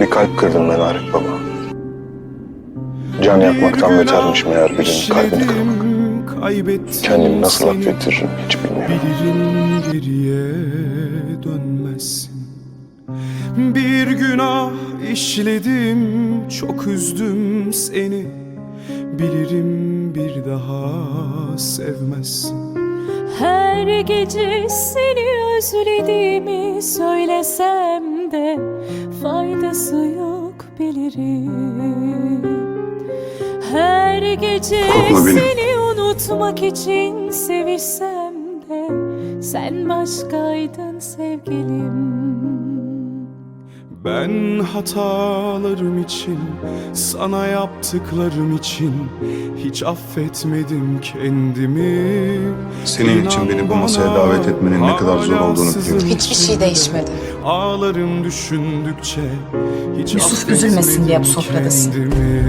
Bir kalp kırdın ben Arif Baba. Can yakmaktan betermiş meğer birinin kalbini kırmak. Kaybettim Kendimi nasıl affettiririm hiç bilmiyorum. Bilirim geriye dönmezsin Bir günah işledim Çok üzdüm seni Bilirim bir daha sevmezsin Her gece seni özlediğimi söylesem de faydası yok bilirim. Her gece seni unutmak için sevişsem de sen başkaydın sevgilim. Ben hatalarım için Sana yaptıklarım için Hiç affetmedim kendimi Senin için beni bu masaya davet etmenin ne kadar zor olduğunu biliyorum. Hiçbir şey değişmedi. Ağlarım düşündükçe hiç Yusuf üzülmesin diye bu sofradasın. kendimi.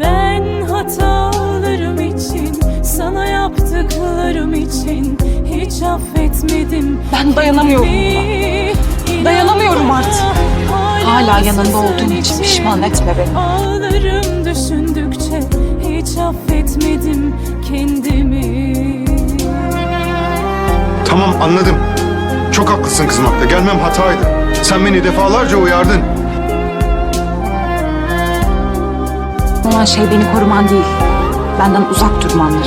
Ben hatalarım için, sana yaptıklarım için hiç affetmedim. Ben dayanamıyorum kendimi. Dayanamıyorum artık. Hala yanında olduğum için pişman etme beni. Ağlarım düşündükçe hiç affetmedim kendimi. Tamam anladım. Çok haklısın kızmakta. Gelmem hataydı. Sen beni defalarca uyardın. Olan şey beni koruman değil. Benden uzak durmandır.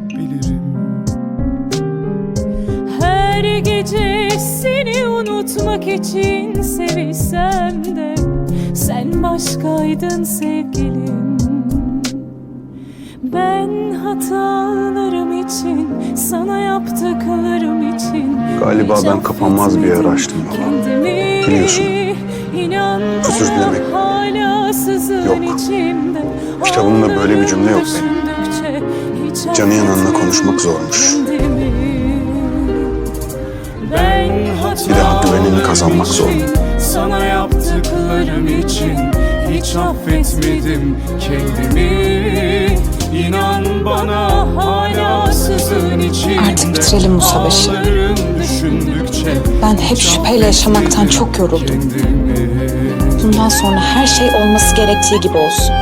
unutmak için sevişsem de sen başkaydın sevgilim. Ben hatalarım için, sana yaptıklarım için Galiba ben kapanmaz bir yer açtım baba. Biliyorsun. Özür dilemek yok. Kitabımda böyle bir cümle yok benim. Canı yananla konuşmak zormuş. Bir daha güvenini kazanmak zor. Sana yaptıklarım için hiç affetmedim kendimi İnan bana hala sızın içimde Artık bitirelim bu savaşı. Ben hep şüpheyle yaşamaktan çok yoruldum. Bundan sonra her şey olması gerektiği gibi olsun.